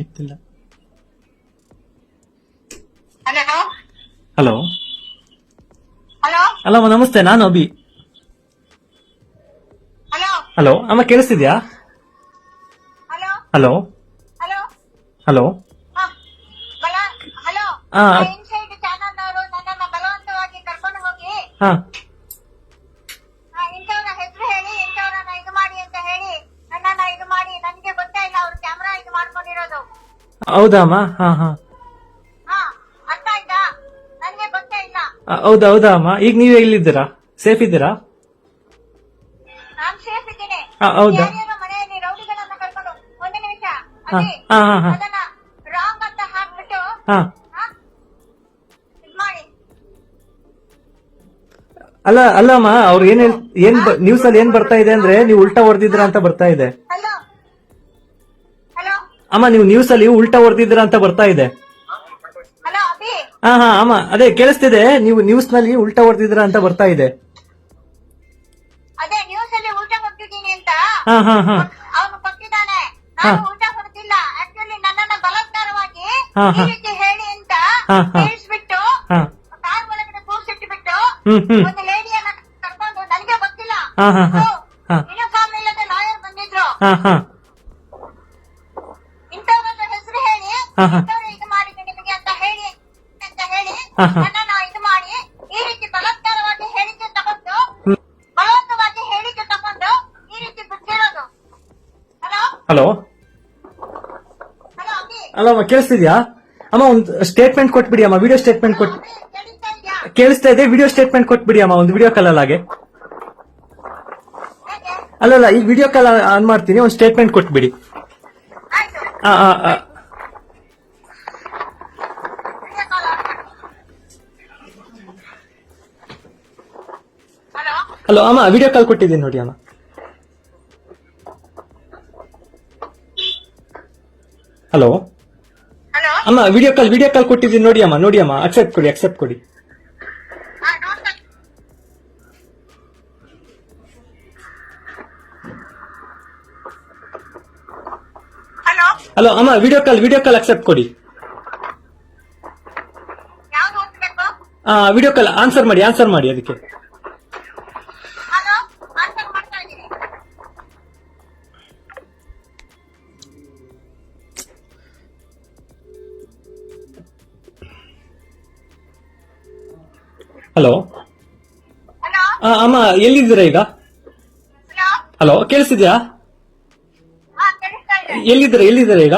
ಇತ್ತಿಲ್ಲ hello hello ನಮಸ್ತೆ ನಾನು Abhi. Hello hello ಅಮ್ಮ ಕೇಳಿಸ್ತಿದ್ಯಾ? ಹಲೋ ಹಲೋ ಹಲೋ ಹಲೋ ಹ, ಹೌದಾ ಅಮ್ಮ? ಹಾ ಹಾ. ಹಾ ಅರ್ಥ ಆಯ್ತಾ? ನನಗೆ ಗೊತ್ತೇ ಇಲ್ಲ. ಆ, ಹೌದಾ ಹೌದಾ ಅಮ್ಮ? ಈಗ ನೀವ್ ಎಲ್ಲಿದ್ದೀರಾ? ಸೇಫ್ ಇದ್ದೀರಾ? ನಾನ್ ಸೇಫ್ ಇದ್ದೀನಿ. ಆ, ಹೌದಾ? ಯಾರ್ಯಾರೋ ಮನೆಯಲ್ಲಿ ರೌಡಿಗಳನ್ನ ಕರ್ಕೊಂಡು ಒಂದು ನಿಮಿಷ. ಹಾ ಹಾ ಹಾ ಹಾ. ಅದನ್ನ ರಾಂಗ್ ಅಂತ ಹಾಕ್ಬಿಟ್ಟು ಹಾ. ಹಾ? ಇದ್ ಮಾಡಿ. ಅಲ್ಲ ಅಲ್ಲಮ್ಮ ಅವ್ರು ಏನ್ ಹೇಳ್- ಏನ್ ನ್ಯೂಸ್ ಅಲ್ಲಿ ಏನ್ ಬರ್ತಾ ಇದೆ ಅಂದ್ರೆ ನೀವು ಉಲ್ಟಾ ಹೊಡೆದಿದ್ರ ಅಂತ ಬರ್ತಾ ಇದೆ. ಹಲೋ ಅಮ್ಮ ನೀವು ನ್ಯೂಸ್ ಅಲ್ಲಿ ಉಲ್ಟಾ ಹೊಡೆದಿದ್ರ ಅಂತ ಬರ್ತಾ ಇದೆ. ಹಾ ಹಾ ಅಮ್ಮ ಅದೇ ಕೇಳಿಸ್ತಿದೆ ನೀವು ನ್ಯೂಸ್ನಲ್ಲಿ ಉಲ್ಟಾ ಹೊಡೆದಿದ್ರ ಅಂತ ಬರ್ತಾ ಇದೆ. ಹಾ ಹಾ ಹಾ. ಹಾ, ಹಾ. ಹಾ, ಹಾ. ಹಾ. ಹ್ಮ್ ಹ್ಮ್. ಹಾ ಹಾ ಇಂಥವ್ರನ್ನ ಹೆಸರು ಹೇಳಿ ಹಾ, ಹಾ. ಇಂಥವ್ರು ಇದು ಮಾಡಿದ್ದು ನಿಮಗೆ ಅಂತ ಹೇಳಿ ಅಂತ ಹೇಳಿ. ನನ್ನನ್ನ ಇದು ಮಾಡಿ ಈ ರೀತಿ ಬಲಾತ್ಕಾರವಾಗಿ ಹೇಳಿಕೆ ತಗೊಂಡು ಬಲವಂತವಾಗಿ ಹೇಳಿಕೆ ತಗೊಂಡು ಈ ರೀತಿ ಬಿಟ್ಟಿರೋದು. ಹಲೋ ಹಲೋ ಹಲೋ ಅಭಿ ಅಲ್ಲಮ್ಮ ಕೇಳಿಸ್ತಿದ್ಯಾ? ಅಮ್ಮ ಒಂದು ಸ್ಟೇಟ್ಮೆಂಟ್ ಕೊಟ್ಬಿಡಿ ಅಮ್ಮ ವಿಡಿಯೋ ಸ್ಟೇಟ್ಮೆಂಟ್ ಕೊಟ್ ಕೇಳಿಸ್ತಾ ಇದ್ಯಾ? ಕೇಳಿಸ್ತಾ ಇದೆ ವಿಡಿಯೋ ಸ್ಟೇಟ್ಮೆಂಟ್ ಕೊಟ್ಬಿಡಿ ಅಮ್ಮ ಒಂದು ವಿಡಿಯೋ ಕಾಲ್ ಹಾಗೆ ಹೇಗೆ? ಅಲ್ಲಲ್ಲ ಈ ವಿಡಿಯೋ ಕಾಲ್ ಆನ್ ಮಾಡ್ತೀನಿ ಒಂದು ಸ್ಟೇಟ್ಮೆಂಟ್ ಕೊಟ್ಬಿಡಿ. ಆಯ್ತು. ಆ, ಆ, ಆ. ಹಲೋ ಅಮ್ಮ ವಿಡಿಯೋ ಕಾಲ್ ಕೊಟ್ಟಿದ್ದೀನಿ ನೋಡಿ ಅಮ್ಮ. ಹಲೋ ಅಮ್ಮ ವಿಡಿಯೋ ಕಾಲ್ ವಿಡಿಯೋ ಕಾಲ್ ಕೊಟ್ಟಿದ್ದೀನಿ ನೋಡಿ ಅಮ್ಮ ನೋಡಿ ಅಮ್ಮ ಅಕ್ಸೆಪ್ಟ್ ಕೊಡಿ ಅಕ್ಸೆಪ್ಟ್ ಕೊಡಿ. ಹಲೋ ಅಮ್ಮ video call video call accept ಕೊಡಿ. ವಿಡಿಯೋ ಕಾಲ್ ಆನ್ಸರ್ ಮಾಡಿ ಆನ್ಸರ್ ಮಾಡಿ ಅದಕ್ಕೆ. ಹಲೋ ಅಮ್ಮ ಎಲ್ಲಿದ್ದೀರಾ ಈಗ? ಹಲೋ ಕೇಳಿಸಿದ್ಯಾ ಎಲ್ಲಿದ್ದೀರಾ ಎಲ್ಲಿದ್ದೀರಾ ಈಗ?